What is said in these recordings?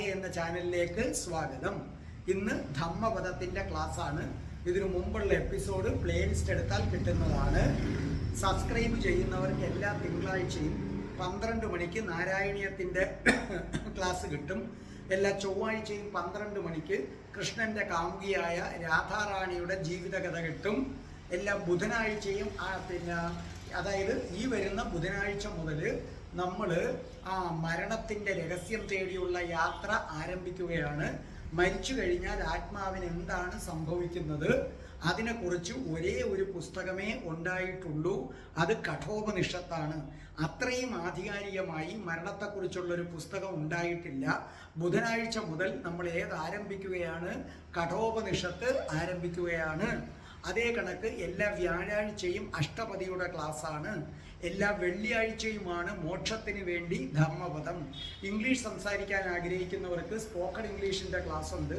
രാധേ എന്ന ചാനലിലേക്ക് സ്വാഗതം. ഇന്ന് ധമ്മപദത്തിന്റെ ക്ലാസ് ആണ് ഇതിനു മുമ്പുള്ള എപ്പിസോഡ് പ്ലേലിസ്റ്റ് എടുത്താൽ കിട്ടുന്നതാണ്. സബ്സ്ക്രൈബ് ചെയ്യുന്നവർക്ക് എല്ലാ തിങ്കളാഴ്ചയും പന്ത്രണ്ട് മണിക്ക് നാരായണീയത്തിന്റെ ക്ലാസ് കിട്ടും. എല്ലാ ചൊവ്വാഴ്ചയും പന്ത്രണ്ട് മണിക്ക് കൃഷ്ണന്റെ കാമുകിയായ രാധാറാണിയുടെ ജീവിതകഥ കിട്ടും. എല്ലാ ബുധനാഴ്ചയും പിന്നെ അതായത് ഈ വരുന്ന ബുധനാഴ്ച മുതൽ നമ്മൾ ആ മരണത്തിന്റെ രഹസ്യം തേടിയുള്ള യാത്ര ആരംഭിക്കുകയാണ്. മരിച്ചു കഴിഞ്ഞാൽ ആത്മാവിന് എന്താണ് സംഭവിക്കുന്നത്? അതിനെക്കുറിച്ച് ഒരേ ഒരു പുസ്തകമേ ഉണ്ടായിട്ടുള്ളൂ. അത് കഠോപനിഷത്താണ്. അത്രയും ആധികാരികമായി മരണത്തെക്കുറിച്ചുള്ള ഒരു പുസ്തകം ഉണ്ടായിട്ടില്ല. ബുധനാഴ്ച മുതൽ നമ്മൾ ഏത് ആരംഭിക്കുകയാണ്? കഠോപനിഷത്ത് ആരംഭിക്കുകയാണ്. അതേ കണക്ക് എല്ലാ വ്യാഴാഴ്ചയും അഷ്ടപതിയുടെ ക്ലാസ്സാണ്. എല്ലാ വെള്ളിയാഴ്ചയുമാണ് മോക്ഷത്തിന് വേണ്ടി ധർമ്മപഥം ഇംഗ്ലീഷ് സംസാരിക്കാൻ ആഗ്രഹിക്കുന്നവർക്ക് സ്പോക്കൺ ഇംഗ്ലീഷിന്റെ ക്ലാസ് ഉണ്ട്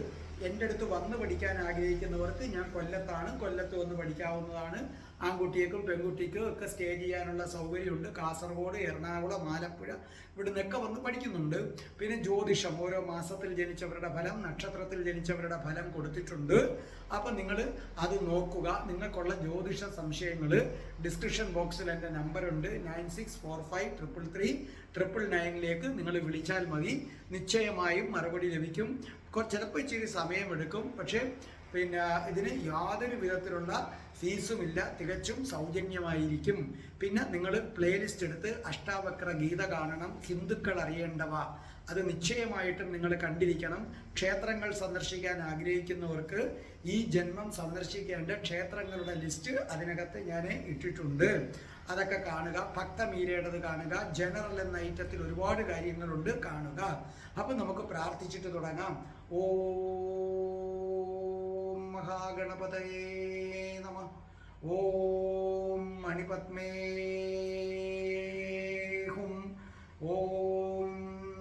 എന്റെ അടുത്ത് വന്ന് പഠിക്കാൻ ആഗ്രഹിക്കുന്നവർക്ക് ഞാൻ കൊല്ലത്താണ് കൊല്ലത്ത് വന്ന് പഠിക്കാവുന്നതാണ്. ആൺകുട്ടിയേക്കും പെൺകുട്ടിക്കും ഒക്കെ സ്റ്റേ ചെയ്യാനുള്ള സൗകര്യമുണ്ട്. കാസർഗോഡ് എറണാകുളം ആലപ്പുഴ ഇവിടുന്നൊക്കെ വന്ന് പഠിക്കുന്നുണ്ട്. പിന്നെ ജ്യോതിഷം ഓരോ മാസത്തിൽ ജനിച്ചവരുടെ ഫലം നക്ഷത്രത്തിൽ ജനിച്ചവരുടെ ഫലം കൊടുത്തിട്ടുണ്ട്. അപ്പം നിങ്ങൾ അത് നോക്കുക. നിങ്ങൾക്കുള്ള ജ്യോതിഷ സംശയങ്ങൾ ഡിസ്ക്രിപ്ഷൻ ബോക്സിൽ എന്റെ നമ്പറുണ്ട്. Nine six four five triple three triple നയനിലേക്ക് നിങ്ങൾ വിളിച്ചാൽ മതി. നിശ്ചയമായും മറുപടി ലഭിക്കും. ചിലപ്പോൾ ഇച്ചിരി സമയമെടുക്കും പക്ഷേ പിന്നെ ഇതിന് യാതൊരു വിധത്തിലുള്ള ഫീസുമില്ല. തികച്ചും സൗജന്യമായിരിക്കും. പിന്നെ നിങ്ങൾ പ്ലേലിസ്റ്റ് എടുത്ത് അഷ്ടാവക്ര ഗീത കാണണം. ഹിന്ദുക്കൾ അറിയേണ്ടവ. അത് നിശ്ചയമായിട്ടും നിങ്ങൾ കണ്ടിരിക്കണം. ക്ഷേത്രങ്ങൾ സന്ദർശിക്കാൻ ആഗ്രഹിക്കുന്നവർക്ക് ഈ ജന്മം സന്ദർശിക്കേണ്ട ക്ഷേത്രങ്ങളുടെ ലിസ്റ്റ് അതിനകത്ത് ഞാൻ ഇട്ടിട്ടുണ്ട്. അതൊക്കെ കാണുക ഭക്തമീരയുടേത് കാണുക ജനറൽ എന്ന ഐറ്റത്തിൽ ഒരുപാട് കാര്യങ്ങളുണ്ട് കാണുക. അപ്പം നമുക്ക് പ്രാർത്ഥിച്ചിട്ട് തുടങ്ങാം. ഓ മഹാഗണപതയേ നമ. ഓം മണിപത്മേ ഹും. ഓം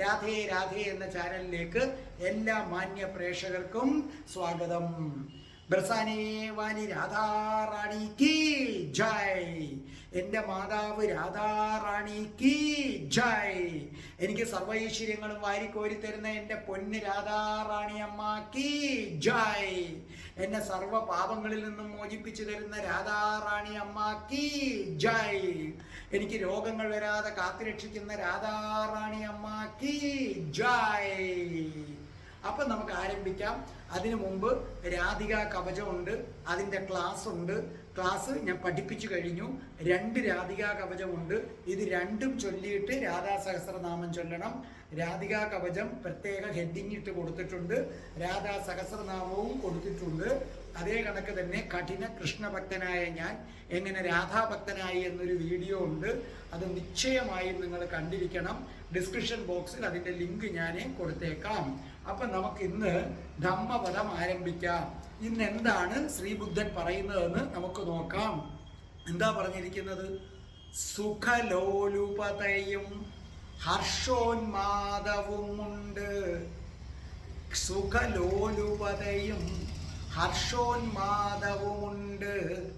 രാധേ രാധേ എന്ന ചാനലിലേക്ക് എല്ലാ മാന്യ പ്രേക്ഷകർക്കും സ്വാഗതം. ബ്രസാനേവാനി വാനി രാധാറാണി കീ ജയ്. എന്റെ മാതാവ് രാധാറാണി കീ ജയ്. എനിക്ക് സർവൈശ്വര്യങ്ങളും വാരിക്കോരി തരുന്ന എന്റെ പൊന്ന് രാധാറാണി അമ്മ കീ ജയ്. എന്നെ സർവ പാപങ്ങളിൽ നിന്നും മോചിപ്പിച്ചു തരുന്ന രാധാറാണി അമ്മ കീ ജയ്. എനിക്ക് രോഗങ്ങൾ വരാതെ കാത്തിരക്ഷിക്കുന്ന രാധാറാണി അമ്മ കീ ജയ്. അപ്പം നമുക്ക് ആരംഭിക്കാം. അതിനു മുമ്പ് രാധിക കവചമുണ്ട് അതിന്റെ ക്ലാസ് ഉണ്ട് ക്ലാസ് ഞാൻ പഠിപ്പിച്ചു കഴിഞ്ഞു. രണ്ട് രാധികാ കവചമുണ്ട്. ഇത് രണ്ടും ചൊല്ലിയിട്ട് രാധാ സഹസ്രനാമം ചൊല്ലണം. രാധികാ കവചം പ്രത്യേക ഹെഡിങ് ഇട്ട് കൊടുത്തിട്ടുണ്ട്. രാധാ സഹസ്രനാമവും കൊടുത്തിട്ടുണ്ട്. അതേ കണക്ക് തന്നെ കഠിന കൃഷ്ണഭക്തനായ ഞാൻ എങ്ങനെ രാധാഭക്തനായി എന്നൊരു വീഡിയോ ഉണ്ട്. അത് നിശ്ചയമായും നിങ്ങൾ കണ്ടിരിക്കണം. ഡിസ്ക്രിപ്ഷൻ ബോക്സിൽ അതിന്റെ ലിങ്ക് ഞാൻ കൊടുത്തേക്കാം. അപ്പം നമുക്ക് ഇന്ന് ധമ്മപദം ആരംഭിക്കാം. ഇന്ന് എന്താണ് ശ്രീബുദ്ധൻ പറയുന്നതെന്ന് നമുക്ക് നോക്കാം. എന്താ പറഞ്ഞിരിക്കുന്നത്? സുഖലോലുപതയും ഹർഷോന്മാദവുമുണ്ട്. സുഖലോലുപതയും ഹർഷോന്മാദവുമുണ്ട്.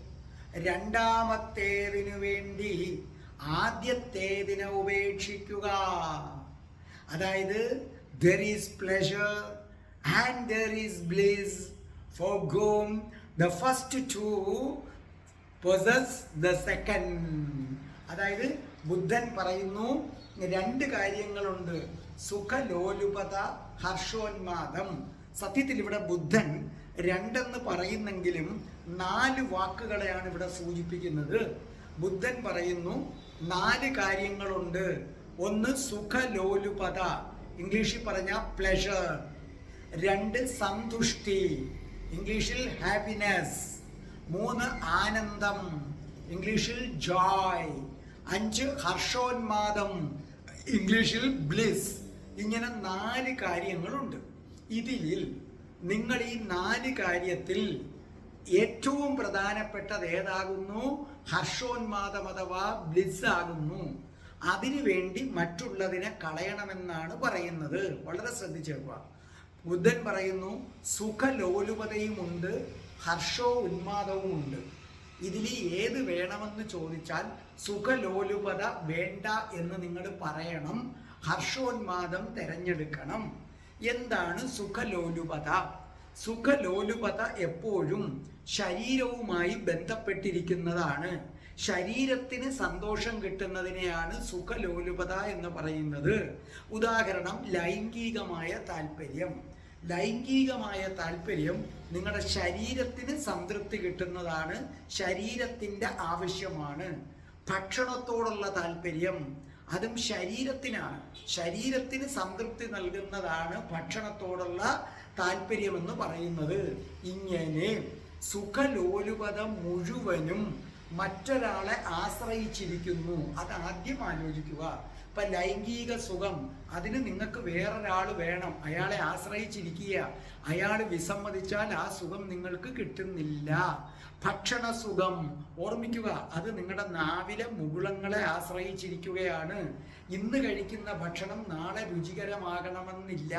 രണ്ടാമത്തേതിനു വേണ്ടി ആദ്യത്തേതിനെ ഉപേക്ഷിക്കുക. അതായത് there is pleasure and there is bliss for whom the first two possess the second. അതായത് ബുദ്ധൻ പറയുന്നു രണ്ട് കാര്യങ്ങളുണ്ട്. സുഖലോലുപത ഹർഷോന്മാദം. സത്യത്തിൽ ഇവിടെ ബുദ്ധൻ രണ്ടെന്ന് പറയുന്നെങ്കിലും നാല് വാക്കുകളെയാണ് ഇവിടെ സൂചിപ്പിക്കുന്നത്. ബുദ്ധൻ പറയുന്നു നാല് കാര്യങ്ങളുണ്ട്. ഒന്ന് സുഖലോലുപത ഇംഗ്ലീഷിൽ പറഞ്ഞ പ്ലഷർ രണ്ട് സന്തുഷ്ടി. ഇംഗ്ലീഷിൽ ഹാപ്പിനെസ് മൂന്ന് ആനന്ദം. ഇംഗ്ലീഷിൽ ജോയ് അഞ്ച് ഹർഷോന്മാദം. ഇംഗ്ലീഷിൽ ബ്ലിസ് ഇങ്ങനെ നാല് കാര്യങ്ങളുണ്ട്. ഇതിൽ നിങ്ങൾ ഈ നാല് കാര്യത്തിൽ ഏറ്റവും പ്രധാനപ്പെട്ടത് ഏതാകുന്നു? ഹർഷോന്മാദം അഥവാ ബ്ലിസ് ആകുന്നു. അതിനുവേണ്ടി മറ്റുള്ളതിനെ കളയണമെന്നാണ് പറയുന്നത്. വളരെ ശ്രദ്ധിച്ചേക്കുക. ബുദ്ധൻ പറയുന്നു സുഖലോലുപതയുമുണ്ട് ഹർഷോ ഉന്മാദവുമുണ്ട് ഇതിൽ ഏത് വേണമെന്ന് ചോദിച്ചാൽ സുഖലോലുപത വേണ്ട എന്ന് നിങ്ങൾ പറയണം ഹർഷോന്മാദം തിരഞ്ഞെടുക്കണം. എന്താണ് സുഖലോലുപത? സുഖലോലുപത എപ്പോഴും ശരീരവുമായി ബന്ധപ്പെട്ടിരിക്കുന്നതാണ്. ശരീരത്തിന് സന്തോഷം കിട്ടുന്നതിനെയാണ് സുഖലോലുപത എന്ന് പറയുന്നത്. ഉദാഹരണം ലൈംഗികമായ താല്പര്യം. ലൈംഗികമായ താല്പര്യം നിങ്ങളുടെ ശരീരത്തിന് സംതൃപ്തി കിട്ടുന്നതാണ് ശരീരത്തിന്റെ ആവശ്യമാണ്. ഭക്ഷണത്തോടുള്ള താല്പര്യം അതും ശരീരത്തിനാണ്. ശരീരത്തിന് സംതൃപ്തി നൽകുന്നതാണ് ഭക്ഷണത്തോടുള്ള താല്പര്യമെന്ന് പറയുന്നത്. ഇങ്ങനെ സുഖലോലുപത മുഴുവനും മറ്റൊരാളെ ആശ്രയിച്ചിരിക്കുന്നു. അത് ആദ്യം ആലോചിക്കുക. ഇപ്പൊ ലൈംഗിക സുഖം അതിന് നിങ്ങൾക്ക് വേറൊരാൾ വേണം. അയാളെ ആശ്രയിച്ചിരിക്കുക. അയാൾ വിസമ്മതിച്ചാൽ ആ സുഖം നിങ്ങൾക്ക് കിട്ടുന്നില്ല. ഭക്ഷണ സുഖം. ഓർമ്മിക്കുക അത് നിങ്ങളുടെ നാവിലെ മുകുളങ്ങളെ ആശ്രയിച്ചിരിക്കുകയാണ്. ഇന്ന് കഴിക്കുന്ന ഭക്ഷണം നാളെ രുചികരമാകണമെന്നില്ല.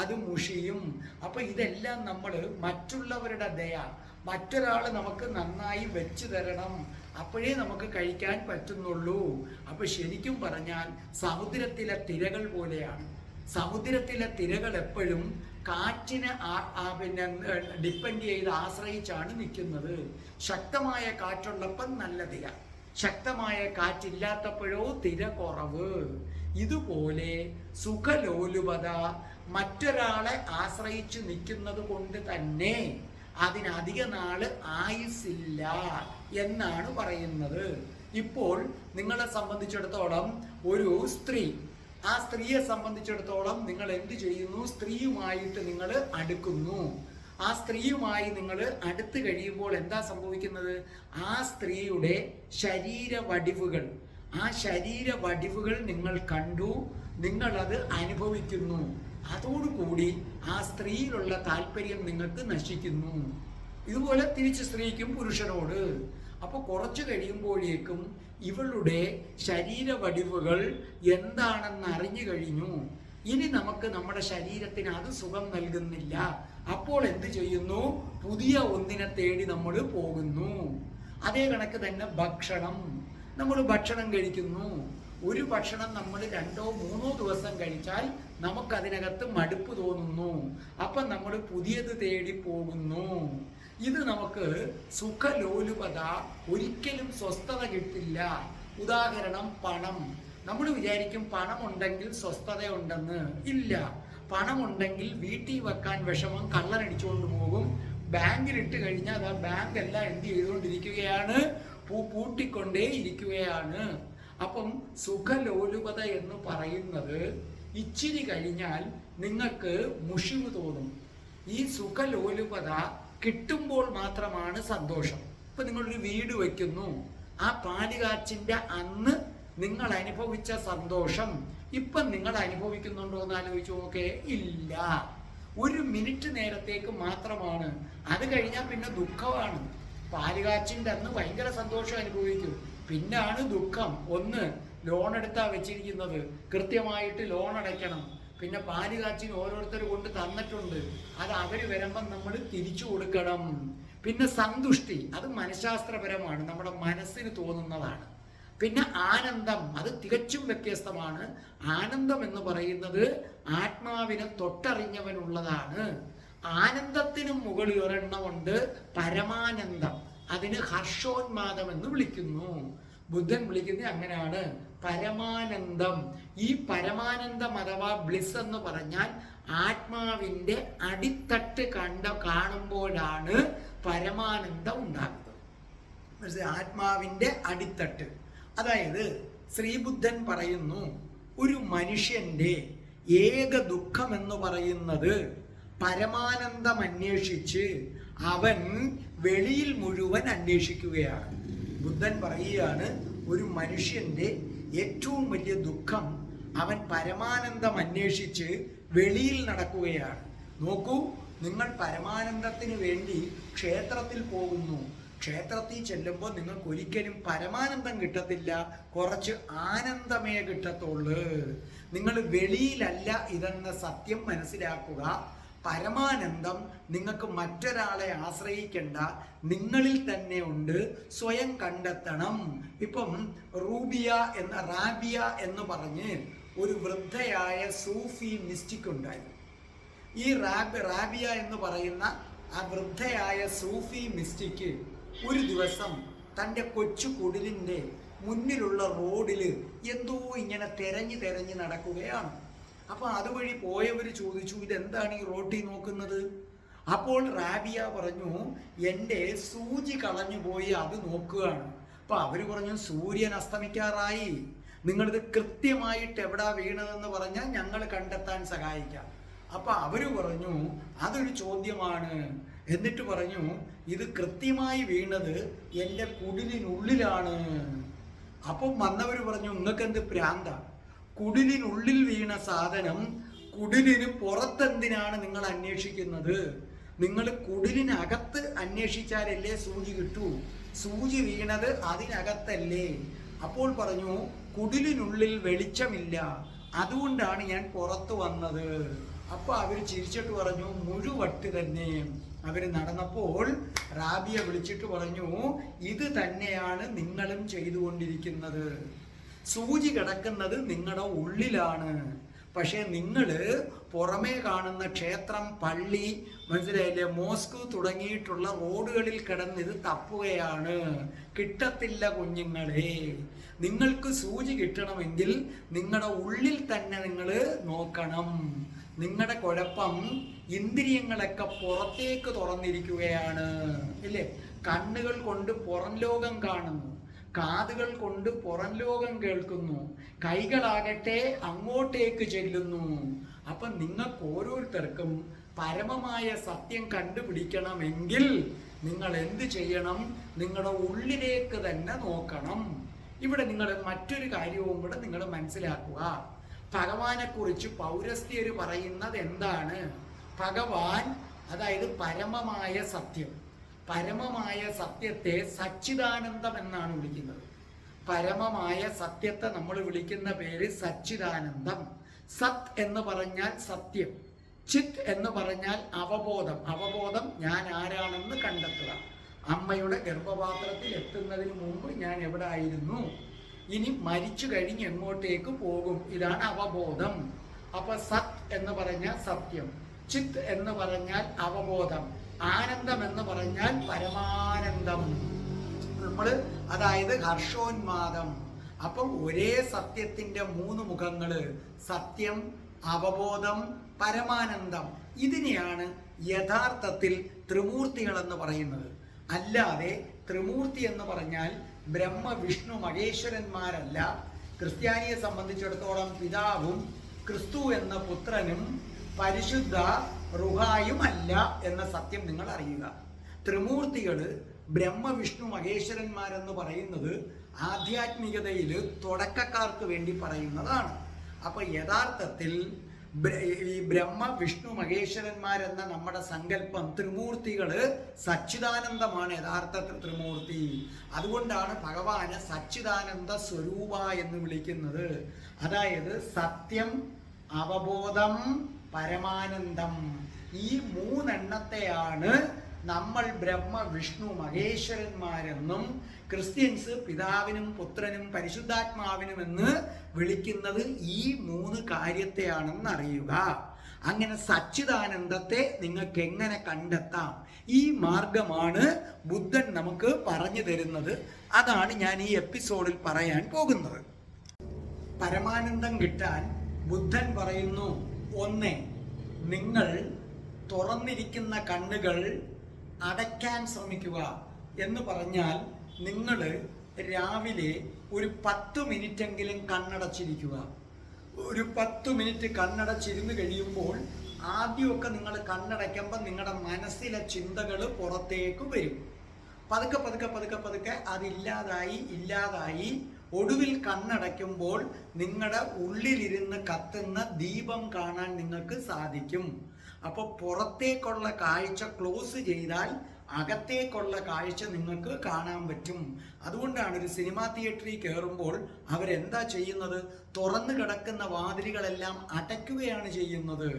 അത് മുഷിയും. അപ്പൊ ഇതെല്ലാം നമ്മൾ മറ്റുള്ളവരുടെ ദയ മറ്റൊരാൾ നമുക്ക് നന്നായി വെച്ച് തരണം. അപ്പോഴേ നമുക്ക് കഴിക്കാൻ പറ്റുന്നുള്ളൂ. അപ്പൊ ശരിക്കും പറഞ്ഞാൽ സമുദ്രത്തിലെ തിരകൾ പോലെയാണ്. സമുദ്രത്തിലെ തിരകൾ എപ്പോഴും കാറ്റിനെ പിന്നെ ഡിപ്പെൻഡ് ചെയ്ത് ആശ്രയിച്ചാണ് നിൽക്കുന്നത്. ശക്തമായ കാറ്റുള്ളപ്പം നല്ല തിര. ശക്തമായ കാറ്റില്ലാത്തപ്പോഴോ തിര കുറവ്. ഇതുപോലെ സുഖലോലുപത മറ്റൊരാളെ ആശ്രയിച്ച് നിൽക്കുന്നത് കൊണ്ട് തന്നെ അതിനധിക നാൾ ആയുസില്ല എന്നാണ് പറയുന്നത്. ഇപ്പോൾ നിങ്ങളെ സംബന്ധിച്ചിടത്തോളം ഒരു സ്ത്രീ ആ സ്ത്രീയെ സംബന്ധിച്ചിടത്തോളം നിങ്ങൾ എന്ത് ചെയ്യുന്നു? സ്ത്രീയുമായിട്ട് നിങ്ങൾ അടുക്കുന്നു. ആ സ്ത്രീയുമായി നിങ്ങൾ അടുത്ത് കഴിയുമ്പോൾ എന്താ സംഭവിക്കുന്നത്? ആ സ്ത്രീയുടെ ശരീര വടിവുകൾ ആ ശരീര വടിവുകൾ നിങ്ങൾ കണ്ടു നിങ്ങളത് അനുഭവിക്കുന്നു. അതോടുകൂടി ആ സ്ത്രീയിലുള്ള താല്പര്യം നിങ്ങൾക്ക് നശിക്കുന്നു. ഇതുപോലെ തിരിച്ച് സ്ത്രീക്കും പുരുഷനോട്. അപ്പോൾ കുറച്ച് കഴിയുമ്പോഴേക്കും ഇവളുടെ ശരീര വടിവുകൾ എന്താണെന്ന് അറിഞ്ഞു കഴിഞ്ഞു. ഇനി നമുക്ക് നമ്മുടെ ശരീരത്തിന് അത് സുഖം നൽകുന്നില്ല. അപ്പോൾ എന്ത് ചെയ്യുന്നു? പുതിയ ഒന്നിനെ തേടി നമ്മൾ പോകുന്നു. അതേ കണക്ക് തന്നെ ഭക്ഷണം. നമ്മൾ ഭക്ഷണം കഴിക്കുന്നു. ഒരു ഭക്ഷണം നമ്മൾ രണ്ടോ മൂന്നോ ദിവസം കഴിച്ചാൽ നമുക്കതിനകത്ത് മടുപ്പ് തോന്നുന്നു. അപ്പം നമ്മൾ പുതിയത് തേടി പോകുന്നു. ഇത് നമുക്ക് സുഖലോലുപത ഒരിക്കലും സ്വസ്ഥത കിട്ടില്ല. ഉദാഹരണം പണം. നമ്മൾ വിചാരിക്കും പണം പണമുണ്ടെങ്കിൽ സ്വസ്ഥതയുണ്ടെന്ന്. ഇല്ല. പണമുണ്ടെങ്കിൽ വീട്ടിൽ വെക്കാൻ വിഷമം കള്ളനടിച്ചുകൊണ്ട് പോകും. ബാങ്കിലിട്ട് കഴിഞ്ഞാൽ ആ ബാങ്ക് എല്ലാം എന്ത് ചെയ്തുകൊണ്ടിരിക്കുകയാണ്? പൂ പൂട്ടിക്കൊണ്ടേ ഇരിക്കുകയാണ് അപ്പം സുഖലോലുപത എന്ന് പറയുന്നത് ഇച്ചിരി കഴിഞ്ഞാൽ നിങ്ങൾക്ക് മുഷിവ് തോന്നും. ഈ സുഖലോലുപത കിട്ടുമ്പോൾ മാത്രമാണ് സന്തോഷം. ഇപ്പൊ നിങ്ങളൊരു വീട് വയ്ക്കുന്നു ആ പാലുകാച്ചിന്റെ അന്ന് നിങ്ങൾ അനുഭവിച്ച സന്തോഷം. ഇപ്പൊ നിങ്ങൾ അനുഭവിക്കുന്നുണ്ടോ എന്ന് ആലോചിച്ച് നോക്കേ. ഇല്ല. ഒരു മിനിറ്റ് നേരത്തേക്ക് മാത്രമാണ്. അത് കഴിഞ്ഞാൽ പിന്നെ ദുഃഖമാണ്. പാലുകാച്ചിന്റെ അന്ന് ഭയങ്കര സന്തോഷം അനുഭവിക്കും. പിന്നാണ് ദുഃഖം. ഒന്ന് ലോൺ എടുത്താ വെച്ചിരിക്കുന്നത്. കൃത്യമായിട്ട് ലോൺ അടയ്ക്കണം. പിന്നെ പാൽ കാച്ചിന് ഓരോരുത്തർ കൊണ്ട് തന്നിട്ടുണ്ട്. അത് അവർ വരുമ്പം നമ്മൾ തിരിച്ചു കൊടുക്കണം. പിന്നെ സന്തുഷ്ടി അത് മനഃശാസ്ത്രപരമാണ്. നമ്മുടെ മനസ്സിന് തോന്നുന്നതാണ്. പിന്നെ ആനന്ദം അത് തികച്ചും വ്യത്യസ്തമാണ്. ആനന്ദം എന്ന് പറയുന്നത് ആത്മാവിനെ തൊട്ടറിഞ്ഞവനുള്ളതാണ്. ആനന്ദത്തിന് മുകളിൽ ഒരെണ്ണമുണ്ട് പരമാനന്ദം. അതിന് ഹർഷോന്മാദം എന്ന് വിളിക്കുന്നു. ബുദ്ധൻ വിളിക്കുന്നത് അങ്ങനെയാണ്. പരമാനന്ദം. ഈ പരമാനന്ദം അഥവാ ബ്ലിസ് എന്ന് പറഞ്ഞാൽ ആത്മാവിന്റെ അടിത്തട്ട് കണ്ട കാണുമ്പോഴാണ് പരമാനന്ദം ഉണ്ടാകുന്നത്? ആത്മാവിന്റെ അടിത്തട്ട്. അതായത് ശ്രീബുദ്ധൻ പറയുന്നു ഒരു മനുഷ്യന്റെ ഏക ദുഃഖം എന്ന് പറയുന്നത് പരമാനന്ദം അന്വേഷിച്ച് അവൻ വെളിയിൽ മുഴുവൻ അന്വേഷിക്കുകയാണ്. ബുദ്ധൻ പറയുകയാണ് ഒരു മനുഷ്യന്റെ ഏറ്റവും വലിയ ദുഃഖം അവൻ പരമാനന്ദം അന്വേഷിച്ച് വെളിയിൽ നടക്കുകയാണ്. നോക്കൂ നിങ്ങൾ പരമാനന്ദത്തിന് വേണ്ടി ക്ഷേത്രത്തിൽ പോകുന്നു. ക്ഷേത്രത്തിൽ ചെല്ലുമ്പോൾ നിങ്ങൾക്ക് ഒരിക്കലും പരമാനന്ദം കിട്ടത്തില്ല. കുറച്ച് ആനന്ദമേ കിട്ടത്തുള്ളൂ. നിങ്ങൾ വെളിയിലല്ല ഇതെന്ന സത്യം മനസ്സിലാക്കുക. പരമാനന്ദം നിങ്ങൾക്ക് മറ്റൊരാളെ ആശ്രയിക്കേണ്ട. നിങ്ങളിൽ തന്നെ ഉണ്ട്. സ്വയം കണ്ടെത്തണം. ഇപ്പം റൂബിയ എന്ന റാബിയ എന്ന് പറഞ്ഞ് ഒരു വൃദ്ധയായ സൂഫി മിസ്റ്റിക് ഉണ്ടായിരുന്നു. ഈ റാബ് റാബിയ എന്ന് പറയുന്ന ആ വൃദ്ധയായ സൂഫി മിസ്റ്റിക്ക് ഒരു ദിവസം തന്റെ കൊച്ചു കുടിലിന്റെ മുന്നിലുള്ള റോഡിൽ എന്തോ ഇങ്ങനെ തെരഞ്ഞു തെരഞ്ഞു നടക്കുകയാണ്. അപ്പൊ അതുവഴി പോയവർ ചോദിച്ചു ഇതെന്താണ് ഈ റോട്ടി നോക്കുന്നത്? അപ്പോൾ റാബിയ പറഞ്ഞു എന്റെ സൂചി കളഞ്ഞു പോയി അത് നോക്കുകയാണ്. അപ്പൊ അവർ പറഞ്ഞു സൂര്യൻ അസ്തമിക്കാറായി. നിങ്ങളിത് കൃത്യമായിട്ട് എവിടാ വീണതെന്ന് പറഞ്ഞാൽ ഞങ്ങൾ കണ്ടെത്താൻ സഹായിക്കാം. അപ്പൊ അവർ പറഞ്ഞു അതൊരു ചോദ്യമാണ്. എന്നിട്ട് പറഞ്ഞു ഇത് കൃത്യമായി വീണത് എന്റെ കുടിലിനുള്ളിലാണ്. അപ്പം വന്നവർ പറഞ്ഞു നിങ്ങൾക്ക് എന്ത് പ്രാന്ത? കുടിലിനുള്ളിൽ വീണ സാധനം കുടിലിന് പുറത്തെന്തിനാണ് നിങ്ങൾ അന്വേഷിക്കുന്നത്? നിങ്ങൾ കുടിലിനകത്ത് അന്വേഷിച്ചാലല്ലേ സൂചി കിട്ടൂ? സൂചി വീണത് അതിനകത്തല്ലേ? അപ്പോൾ പറഞ്ഞു കുടിലിനുള്ളിൽ വെളിച്ചമില്ല. അതുകൊണ്ടാണ് ഞാൻ പുറത്തു വന്നത്. അപ്പൊ അവർ ചിരിച്ചിട്ട് പറഞ്ഞു മുഴുവട്ട് തന്നെ. അവർ നടന്നപ്പോൾ റാബിയെ വിളിച്ചിട്ട് പറഞ്ഞു ഇത് തന്നെയാണ് നിങ്ങളും ചെയ്തുകൊണ്ടിരിക്കുന്നത്. സൂചി കിടക്കുന്നത് നിങ്ങളുടെ ഉള്ളിലാണ്. പക്ഷേ നിങ്ങൾ പുറമേ കാണുന്ന ക്ഷേത്രം പള്ളി മനസ്സിലായില്ലേ? മോസ്ക് തുടങ്ങിയിട്ടുള്ള റോഡുകളിൽ കിടന്ന് ഇത് തപ്പുകയാണ്. കിട്ടത്തില്ല കുഞ്ഞുങ്ങളെ. നിങ്ങൾക്ക് സൂചി കിട്ടണമെങ്കിൽ നിങ്ങളുടെ ഉള്ളിൽ തന്നെ നിങ്ങൾ നോക്കണം. നിങ്ങളുടെ കുഴപ്പം ഇന്ദ്രിയങ്ങളൊക്കെ പുറത്തേക്ക് തുറന്നിരിക്കുകയാണ്. ഇല്ലേ? കണ്ണുകൾ കൊണ്ട് പുറം ലോകം കാണുന്നു. കാതുകൾ കൊണ്ട് പുറം ലോകം കേൾക്കുന്നു. കൈകളാകട്ടെ അങ്ങോട്ടേക്ക് ചെല്ലുന്നു. അപ്പൊ നിങ്ങൾക്ക് ഓരോരുത്തർക്കും പരമമായ സത്യം കണ്ടുപിടിക്കണമെങ്കിൽ നിങ്ങൾ എന്ത് ചെയ്യണം? നിങ്ങളുടെ ഉള്ളിലേക്ക് തന്നെ നോക്കണം. ഇവിടെ നിങ്ങൾ മറ്റൊരു കാര്യവും കൂടെ നിങ്ങൾ മനസ്സിലാക്കുക. ഭഗവാനെ കുറിച്ച് പൗരസ്ത്യര് പറയുന്നത് എന്താണ്? ഭഗവാൻ അതായത് പരമമായ സത്യം. പരമമായ സത്യത്തെ സച്ചിദാനന്ദം എന്നാണ് വിളിക്കുന്നത്. പരമമായ സത്യത്തെ നമ്മൾ വിളിക്കുന്ന പേര് സച്ചിദാനന്ദം. സത് എന്ന് പറഞ്ഞാൽ സത്യം. ചിത് എന്ന് പറഞ്ഞാൽ അവബോധം. അവബോധം ഞാൻ ആരാണെന്ന് കണ്ടെത്തുക. അമ്മയുടെ ഗർഭപാത്രത്തിൽ എത്തുന്നതിന് മുമ്പ് ഞാൻ എവിടെ ആയിരുന്നു ഇനി മരിച്ചു കഴിഞ്ഞ് എങ്ങോട്ടേക്ക് പോകും? ഇതാണ് അവബോധം. അപ്പൊ സത് എന്ന് പറഞ്ഞാൽ സത്യം. ചിത് എന്ന് പറഞ്ഞാൽ അവബോധം. ആനന്ദം എന്ന് പറഞ്ഞാൽ പരമാനന്ദം. നമ്മൾ അതായത് ഹർഷോന്മാദം. അപ്പം ഒരേ സത്യത്തിന്റെ മൂന്ന് മുഖങ്ങൾ സത്യം അവബോധം പരമാനന്ദം. ഇതിനെയാണ് യഥാർത്ഥത്തിൽ ത്രിമൂർത്തികൾ എന്ന് പറയുന്നത്. അല്ലാതെ ത്രിമൂർത്തി എന്ന് പറഞ്ഞാൽ ബ്രഹ്മ വിഷ്ണു മഹേശ്വരന്മാരല്ല. ക്രിസ്ത്യാനിയെ സംബന്ധിച്ചിടത്തോളം പിതാവും ക്രിസ്തു എന്ന പുത്രനും പരിശുദ്ധ റുഹായും അല്ല എന്ന സത്യം നിങ്ങൾ അറിയുക. ത്രിമൂർത്തികൾ ബ്രഹ്മ വിഷ്ണു മഹേശ്വരന്മാരെന്ന് പറയുന്നത് ആധ്യാത്മികതയിൽ തുടക്കക്കാർക്ക് വേണ്ടി പറയുന്നതാണ്. അപ്പൊ യഥാർത്ഥത്തിൽ ഈ ബ്രഹ്മ വിഷ്ണു മഹേശ്വരന്മാരെന്ന നമ്മുടെ സങ്കല്പം ത്രിമൂർത്തികൾ സച്ചിദാനന്ദമാണ് യഥാർത്ഥത്തിൽ ത്രിമൂർത്തി. അതുകൊണ്ടാണ് ഭഗവാന് സച്ചിദാനന്ദ സ്വരൂപ എന്ന് വിളിക്കുന്നത്. അതായത് സത്യം അവബോധം പരമാനന്ദം. ഈ മൂന്നെണ്ണത്തെയാണ് നമ്മൾ ബ്രഹ്മ വിഷ്ണു മഹേശ്വരന്മാരെന്നും ക്രിസ്ത്യൻസ് പിതാവിനും പുത്രനും പരിശുദ്ധാത്മാവിനും എന്ന് വിളിക്കുന്നത് ഈ മൂന്ന് കാര്യത്തെയാണെന്ന് അറിയുക. അങ്ങനെ സച്ചിദാനന്ദത്തെ നിങ്ങൾക്ക് എങ്ങനെ കണ്ടെത്താം? ഈ മാർഗമാണ് ബുദ്ധൻ നമുക്ക് പറഞ്ഞു തരുന്നത്. അതാണ് ഞാൻ ഈ എപ്പിസോഡിൽ പറയാൻ പോകുന്നത്. പരമാനന്ദം കിട്ടാൻ ബുദ്ധൻ പറയുന്നു ഒന്ന് നിങ്ങൾ തുറന്നിരിക്കുന്ന കണ്ണുകൾ അടയ്ക്കാൻ ശ്രമിക്കുക എന്ന് പറഞ്ഞാൽ നിങ്ങൾ രാവിലെ ഒരു പത്ത് മിനിറ്റെങ്കിലും കണ്ണടച്ചിരിക്കുക. ഒരു പത്ത് മിനിറ്റ് കണ്ണടച്ചിരുന്ന് കഴിയുമ്പോൾ ആദ്യമൊക്കെ നിങ്ങൾ കണ്ണടയ്ക്കുമ്പോൾ നിങ്ങളുടെ മനസ്സിലെ ചിന്തകൾ പുറത്തേക്ക് വരും. പതുക്കെ പതുക്കെ പതുക്കെ പതുക്കെ അതില്ലാതായി ഇല്ലാതായി ഒടുവിൽ കണ്ണടയ്ക്കുമ്പോൾ നിങ്ങളുടെ ഉള്ളിലിരുന്ന് കത്തുന്ന ദീപം കാണാൻ നിങ്ങൾക്ക് സാധിക്കും. അപ്പോൾ പുറത്തേക്കുള്ള കാഴ്ച ക്ലോസ് ചെയ്താൽ അകത്തേക്കുള്ള കാഴ്ച നിങ്ങൾക്ക് കാണാൻ പറ്റും. അതുകൊണ്ടാണ് ഒരു സിനിമാ തിയേറ്ററിൽ കയറുമ്പോൾ അവരെന്താ ചെയ്യുന്നത്? തുറന്നു കിടക്കുന്ന വാതിലുകളെല്ലാം അടയ്ക്കുകയാണ് ചെയ്യുന്നത്.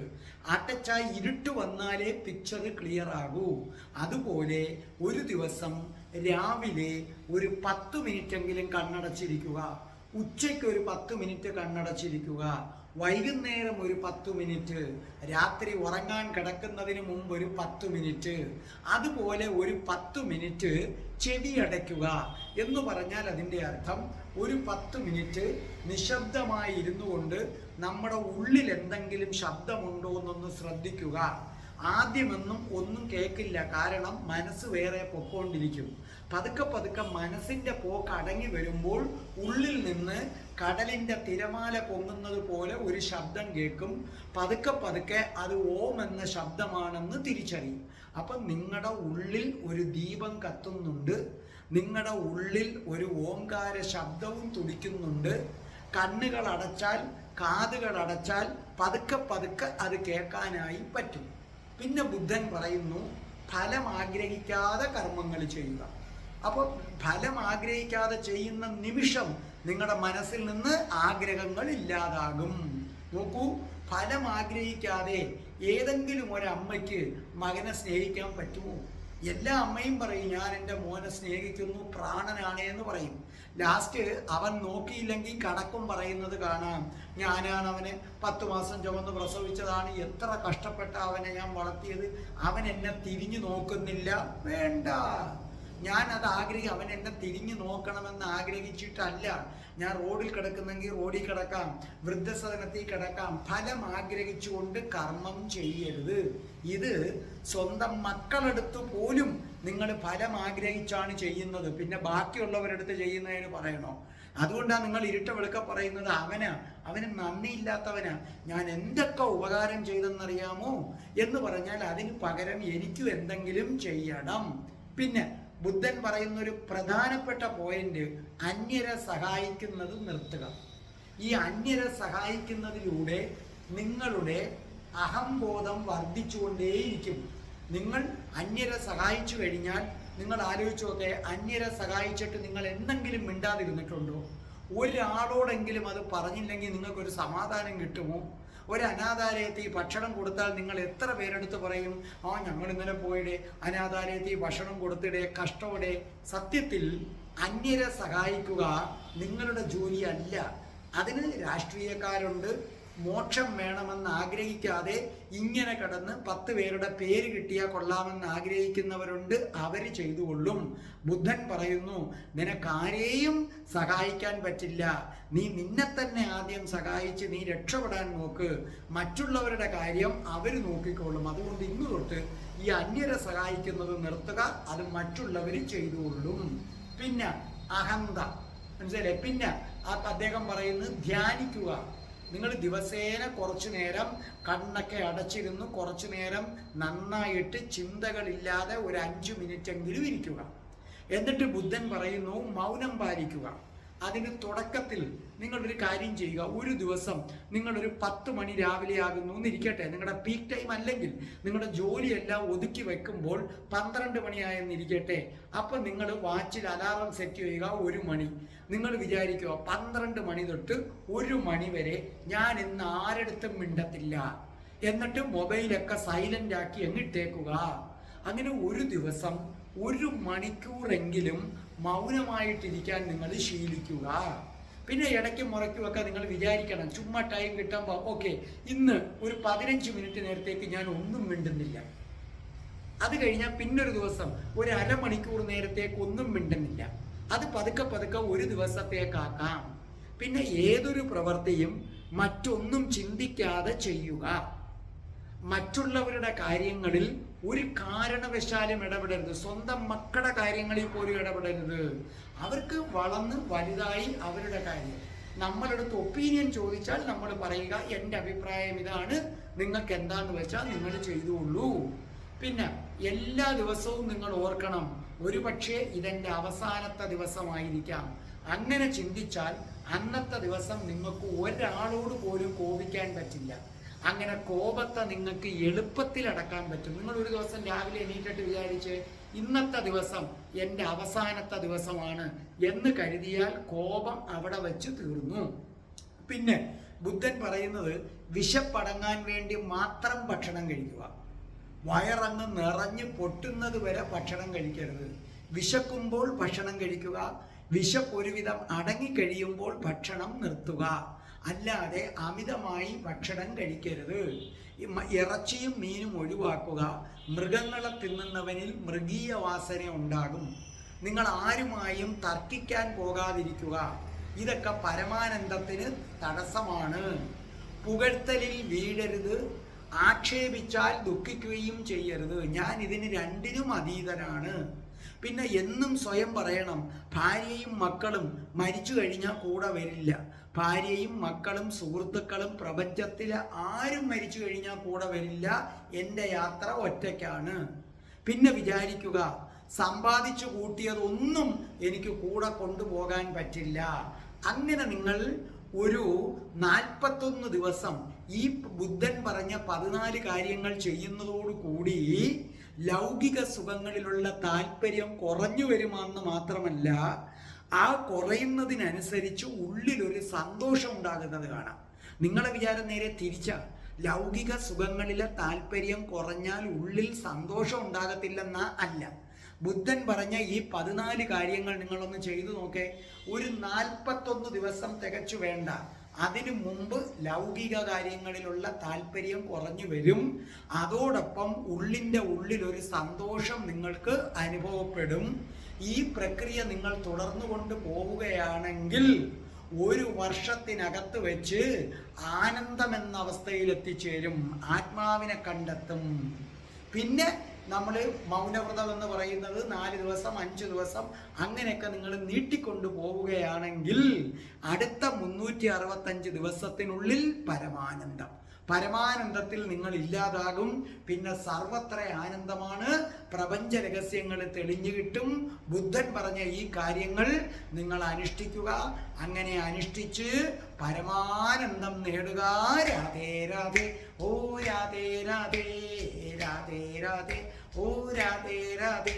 അടച്ചാൽ ഇരുട്ട് വന്നാലേ പിക്ചർ ക്ലിയർ ആകൂ. അതുപോലെ ഒരു ദിവസം രാവിലെ ഒരു പത്ത് മിനിറ്റെങ്കിലും കണ്ണടച്ചിരിക്കുക. ഉച്ചയ്ക്ക് ഒരു പത്ത് മിനിറ്റ് കണ്ണടച്ചിരിക്കുക. വൈകുന്നേരം ഒരു പത്ത് മിനിറ്റ്. രാത്രി ഉറങ്ങാൻ കിടക്കുന്നതിന് മുമ്പ് ഒരു പത്ത് മിനിറ്റ്. അതുപോലെ ഒരു പത്ത് മിനിറ്റ് ചെവി അടയ്ക്കുക എന്ന് പറഞ്ഞാൽ അതിന്റെ അർത്ഥം ഒരു പത്ത് മിനിറ്റ് നിശബ്ദമായി ഇരുന്നു കൊണ്ട് നമ്മുടെ ഉള്ളിൽ എന്തെങ്കിലും ശബ്ദമുണ്ടോ എന്നൊന്ന് ശ്രദ്ധിക്കുക. ആദ്യമൊന്നും ഒന്നും കേൾക്കില്ല. കാരണം മനസ്സ് വേറെ പൊക്കോണ്ടിരിക്കും. പതുക്കെ പതുക്കെ മനസ്സിന്റെ പോക്ക് അടങ്ങി വരുമ്പോൾ ഉള്ളിൽ നിന്ന് കടലിന്റെ തിരമാല പൊങ്ങുന്നത് പോലെ ഒരു ശബ്ദം കേൾക്കും. പതുക്കെ പതുക്കെ അത് ഓം എന്ന ശബ്ദമാണെന്ന് തിരിച്ചറിയും. അപ്പം നിങ്ങളുടെ ഉള്ളിൽ ഒരു ദീപം കത്തുന്നുണ്ട്. നിങ്ങളുടെ ഉള്ളിൽ ഒരു ഓംകാര ശബ്ദവും തുടിക്കുന്നുണ്ട്. കണ്ണുകൾ അടച്ചാൽ കാതുകൾ അടച്ചാൽ പതുക്കെ പതുക്കെ അത് കേൾക്കാനായി പറ്റും. പിന്നെ ബുദ്ധൻ പറയുന്നു ഫലം ആഗ്രഹിക്കാതെ കർമ്മങ്ങൾ ചെയ്യുക. അപ്പോൾ ഫലം ആഗ്രഹിക്കാതെ ചെയ്യുന്ന നിമിഷം നിങ്ങളുടെ മനസ്സിൽ നിന്ന് ആഗ്രഹങ്ങൾ ഇല്ലാതാകും. നോക്കൂ ഫലം ആഗ്രഹിക്കാതെ ഏതെങ്കിലും ഒരമ്മയ്ക്ക് മകനെ സ്നേഹിക്കാൻ പറ്റുമോ? എല്ലാ അമ്മയും പറയും ഞാൻ എന്റെ മോനെ സ്നേഹിക്കുന്നു പ്രാണനാണ് എന്ന് പറയും. ലാസ്റ്റ് അവൻ നോക്കിയില്ലെങ്കിൽ കണക്കും പറയുന്നത് കാണാം. ഞാനാണ് അവനെ പത്ത് മാസം ചുമന്ന് പ്രസവിച്ചതാണ്. എത്ര കഷ്ടപ്പെട്ട അവനെ ഞാൻ വളർത്തിയത്. അവൻ എന്നെ തിരിഞ്ഞു നോക്കുന്നില്ല. വേണ്ട. ഞാൻ അത് ആഗ്രഹി അവൻ എന്നെ തിരിഞ്ഞു നോക്കണമെന്ന് ആഗ്രഹിച്ചിട്ടല്ല. ഞാൻ റോഡിൽ കിടക്കുന്നെങ്കിൽ റോഡിൽ കിടക്കാം വൃദ്ധസദനത്തിൽ കിടക്കാം. ഫലം ആഗ്രഹിച്ചുകൊണ്ട് കർമ്മം ചെയ്യരുത്. ഇത് സ്വന്തം മക്കളെടുത്ത് പോലും നിങ്ങൾ ഫലം ആഗ്രഹിച്ചാണ് ചെയ്യുന്നത്. പിന്നെ ബാക്കിയുള്ളവരെടുത്ത് ചെയ്യുന്നതിന് പറയണോ? അതുകൊണ്ടാണ് നിങ്ങൾ ഇരുട്ട വെളുക്ക പറയുന്നത്. അവനാ അവന് നന്ദിയില്ലാത്തവനാ. ഞാൻ എന്തൊക്കെ ഉപകാരം ചെയ്തെന്നറിയാമോ? എന്ന് പറഞ്ഞാൽ അതിന് പകരം എനിക്കും എന്തെങ്കിലും ചെയ്യണം. പിന്നെ ബുദ്ധൻ പറയുന്ന ഒരു പ്രധാനപ്പെട്ട പോയിന്റ് അന്യരെ സഹായിക്കുന്നത് നിർത്തുക. ഈ അന്യരെ സഹായിക്കുന്നതിലൂടെ നിങ്ങളുടെ അഹംബോധം വർദ്ധിച്ചുകൊണ്ടേയിരിക്കും. നിങ്ങൾ അന്യരെ സഹായിച്ചു കഴിഞ്ഞാൽ നിങ്ങൾ ആലോചിച്ചു നോക്കെ അന്യരെ സഹായിച്ചിട്ട് നിങ്ങൾ എന്തെങ്കിലും മിണ്ടാതിരുന്നിട്ടുണ്ടോ? ഒരാളോടെങ്കിലും അത് പറഞ്ഞില്ലെങ്കിൽ നിങ്ങൾക്കൊരു സമാധാനം കിട്ടുമോ? ഒരു അനാഥാലയത്തിൽ ഭക്ഷണം കൊടുത്താൽ നിങ്ങൾ എത്ര പേരെടുത്ത് പറയും? ആ ഞങ്ങൾ ഇന്നലെ പോയിടെ അനാഥാലയത്തിൽ ഭക്ഷണം കൊടുത്തിടെ കഷ്ടോടെ. സത്യത്തിൽ അന്യരെ സഹായിക്കുക നിങ്ങളുടെ ജോലിയല്ല. അതിന് രാഷ്ട്രീയക്കാരുണ്ട് മോക്ഷം വേണമെന്ന് ആഗ്രഹിക്കാതെ ഇങ്ങനെ കടന്ന് പത്ത് പേരുടെ പേര് കിട്ടിയാൽ കൊള്ളാമെന്ന് ആഗ്രഹിക്കുന്നവരുണ്ട് അവർ ചെയ്തുകൊള്ളും. ബുദ്ധൻ പറയുന്നു നിനക്കാരെയും സഹായിക്കാൻ പറ്റില്ല. നീ നിന്നെ തന്നെ ആദ്യം സഹായിച്ച് നീ രക്ഷപ്പെടാൻ നോക്ക്. മറ്റുള്ളവരുടെ കാര്യം അവർ നോക്കിക്കോളും. അതുകൊണ്ട് ഇന്ന് തൊട്ട് ഈ അന്യരെ സഹായിക്കുന്നത് നിർത്തുക അത് മറ്റുള്ളവർ ചെയ്തുകൊള്ളും. പിന്നെ അഹന്ത. മനസ്സിലായില്ലേ? പിന്നെ അദ്ദേഹം പറയുന്നത് ധ്യാനിക്കുക. നിങ്ങൾ ദിവസേന കുറച്ചു നേരം കണ്ണൊക്കെ അടച്ചിരുന്ന് കുറച്ചു നേരം നന്നായിട്ട് ചിന്തകളില്ലാതെ ഒരു അഞ്ചു മിനിറ്റ് എങ്കിലും ഇരിക്കുക. എന്നിട്ട് ബുദ്ധൻ പറയുന്നു മൗനം പാലിക്കുക. അതിന് തുടക്കത്തിൽ നിങ്ങളൊരു കാര്യം ചെയ്യുക. ഒരു ദിവസം നിങ്ങളൊരു പത്ത് മണി രാവിലെ ആകുന്നു എന്നിരിക്കട്ടെ. നിങ്ങളുടെ പീക്ക് ടൈം അല്ലെങ്കിൽ നിങ്ങളുടെ ജോലിയെല്ലാം ഒതുക്കി വെക്കുമ്പോൾ പന്ത്രണ്ട് മണിയായെന്നിരിക്കട്ടെ. അപ്പം നിങ്ങൾ വാച്ചിൽ അലാറം സെറ്റ് ചെയ്യുക ഒരു മണി. നിങ്ങൾ വിചാരിക്കുക പന്ത്രണ്ട് മണി തൊട്ട് ഒരു മണി വരെ ഞാൻ ഇന്ന് ആരെടുത്തും മിണ്ടത്തില്ല. എന്നിട്ട് മൊബൈലൊക്കെ സൈലന്റ് ആക്കി എങ്ങിട്ടേക്കുക അങ്ങനെ ഒരു ദിവസം ഒരു മണിക്കൂറെങ്കിലും മൗനമായിട്ടിരിക്കാൻ നിങ്ങൾ ശീലിക്കുക. പിന്നെ ഇടയ്ക്ക് മുറയ്ക്കുമൊക്കെ നിങ്ങൾ വിചാരിക്കണം ചുമ്മാ ടൈം കിട്ടുമ്പോൾ ഓക്കെ ഇന്ന് ഒരു പതിനഞ്ച് മിനിറ്റ് നേരത്തേക്ക് ഞാൻ ഒന്നും മിണ്ടുന്നില്ല. അത് കഴിഞ്ഞാൽ പിന്നൊരു ദിവസം ഒരു അരമണിക്കൂർ നേരത്തേക്ക് ഒന്നും മിണ്ടുന്നില്ല. അത് പതുക്കെ പതുക്കെ ഒരു ദിവസത്തേക്കാക്കാം പിന്നെ ഏതൊരു പ്രവൃത്തിയും മറ്റൊന്നും ചിന്തിക്കാതെ ചെയ്യുക. മറ്റുള്ളവരുടെ കാര്യങ്ങളിൽ ഒരു കാരണവശാലും ഇടപെടരുത്. സ്വന്തം മക്കളുടെ കാര്യങ്ങളിൽ പോലും ഇടപെടരുത്. അവർക്ക് വളർന്ന് വലുതായി അവരുടെ കാര്യം. നമ്മളടുത്ത് ഒപ്പീനിയൻ ചോദിച്ചാൽ നമ്മൾ പറയുക എന്റെ അഭിപ്രായം ഇതാണ്. നിങ്ങൾക്ക് എന്താന്ന് വെച്ചാൽ നിങ്ങൾ ചെയ്തുകൊള്ളൂ പിന്നെ എല്ലാ ദിവസവും നിങ്ങൾ ഓർക്കണം ഒരു പക്ഷേ ഇതെന്റെ അവസാനത്തെ ദിവസമായിരിക്കാം. അങ്ങനെ ചിന്തിച്ചാൽ അന്നത്തെ ദിവസം നിങ്ങൾക്ക് ഒരാളോട് പോലും കോപിക്കാൻ പറ്റില്ല. അങ്ങനെ കോപത്തെ നിങ്ങൾക്ക് എളുപ്പത്തിൽ അടക്കാൻ പറ്റും. നിങ്ങൾ ഒരു ദിവസം രാവിലെ എണീറ്റിട്ട് വിചാരിച്ച് ഇന്നത്തെ ദിവസം എന്റെ അവസാനത്തെ ദിവസമാണ് എന്ന് കരുതിയാൽ കോപം അവിടെ വെച്ച് തീർന്നു. പിന്നെ ബുദ്ധൻ പറയുന്നത് വിശപ്പടങ്ങാൻ വേണ്ടി മാത്രം ഭക്ഷണം കഴിക്കുക. വയറങ്ങ് നിറഞ്ഞ് പൊട്ടുന്നത് വരെ ഭക്ഷണം കഴിക്കരുത്. വിശക്കുമ്പോൾ ഭക്ഷണം കഴിക്കുക. വിശപ്പ് ഒരുവിധം അടങ്ങി കഴിയുമ്പോൾ ഭക്ഷണം നിർത്തുക. അല്ലാതെ അമിതമായി ഭക്ഷണം കഴിക്കരുത്. ഇറച്ചിയും മീനും ഒഴിവാക്കുക. മൃഗങ്ങളെ തിന്നുന്നവനിൽ മൃഗീയ വാസന ഉണ്ടാകും. നിങ്ങൾ ആരുമായും തർക്കിക്കാൻ പോകാതിരിക്കുക. ഇതൊക്കെ പരമാനന്ദത്തിന് തടസ്സമാണ്. പുകഴ്ത്തലിൽ വീഴരുത്. ആക്ഷേപിച്ചാൽ ദുഃഖിക്കുകയും ചെയ്യരുത്. ഞാൻ ഇതിന് രണ്ടിനും അതീതനാണ്. പിന്നെ എന്നും സ്വയം പറയണം. ഭാര്യയും മക്കളും മരിച്ചു കഴിഞ്ഞാൽ കൂടെ വരില്ല. ഭാര്യയും മക്കളും സുഹൃത്തുക്കളും പ്രപഞ്ചത്തിൽ ആരും മരിച്ചു കഴിഞ്ഞാൽ കൂടെ വരില്ല. എന്റെ യാത്ര ഒറ്റയ്ക്കാണ്. പിന്നെ വിചാരിക്കുക സമ്പാദിച്ചു കൂട്ടിയതൊന്നും എനിക്ക് കൂടെ കൊണ്ടുപോകാൻ പറ്റില്ല. അങ്ങനെ നിങ്ങൾ ഒരു നാൽപ്പത്തൊന്ന് ദിവസം ഈ ബുദ്ധൻ പറഞ്ഞ പതിനാല് കാര്യങ്ങൾ ചെയ്യുന്നതോടുകൂടി ലൗകിക സുഖങ്ങളിലുള്ള താല്പര്യം കുറഞ്ഞു വരുമെന്ന് മാത്രമല്ല ആ കുറയുന്നതിനനുസരിച്ച് ഉള്ളിലൊരു സന്തോഷം ഉണ്ടാകുന്നത് കാണാം. നിങ്ങളെ വിചാരം നേരെ തിരിച്ച. ലൗകിക സുഖങ്ങളിലെ താല്പര്യം കുറഞ്ഞാൽ ഉള്ളിൽ സന്തോഷം ഉണ്ടാകത്തില്ലെന്ന അല്ല. ബുദ്ധൻ പറഞ്ഞ ഈ പതിനാല് കാര്യങ്ങൾ നിങ്ങളൊന്ന് ചെയ്തു നോക്കേ. ഒരു നാൽപ്പത്തൊന്ന് ദിവസം തികച്ചു വേണ്ട. അതിനു മുമ്പ് ലൗകിക കാര്യങ്ങളിലുള്ള താല്പര്യം കുറഞ്ഞു വരും. അതോടൊപ്പം ഉള്ളിന്റെ ഉള്ളിൽ ഒരു സന്തോഷം നിങ്ങൾക്ക് അനുഭവപ്പെടും. ഈ പ്രക്രിയ നിങ്ങൾ തുടർന്നു കൊണ്ട് പോവുകയാണെങ്കിൽ ഒരു വർഷത്തിനകത്ത് വെച്ച് ആനന്ദം എന്ന അവസ്ഥയിൽ എത്തിച്ചേരും ആത്മാവിനെ കണ്ടെത്തും. പിന്നെ നമ്മൾ മൗനവ്രതം എന്ന് പറയുന്നത് നാല് ദിവസം അഞ്ച് ദിവസം അങ്ങനെയൊക്കെ നിങ്ങൾ നീട്ടിക്കൊണ്ടു പോവുകയാണെങ്കിൽ അടുത്ത മുന്നൂറ്റി അറുപത്തഞ്ച് ദിവസത്തിനുള്ളിൽ പരമാനന്ദം. പരമാനന്ദത്തിൽ നിങ്ങൾ ഇല്ലാതാകും. പിന്നെ സർവത്ര ആനന്ദമാണ്. പ്രപഞ്ച രഹസ്യങ്ങൾ തെളിഞ്ഞു കിട്ടും. ബുദ്ധൻ പറഞ്ഞ ഈ കാര്യങ്ങൾ നിങ്ങൾ അനുഷ്ഠിക്കുക. അങ്ങനെ അനുഷ്ഠിച്ച് പരമാനന്ദം നേടുക. രാധേ രാധേ ഓ രാധേ രാധേ രാധേ രാധേ ഓ രാധേ രാധേ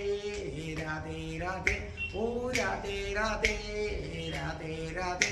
രാധേ രാധേ ഓ രാധേ രാധേ രാധേ രാധേ.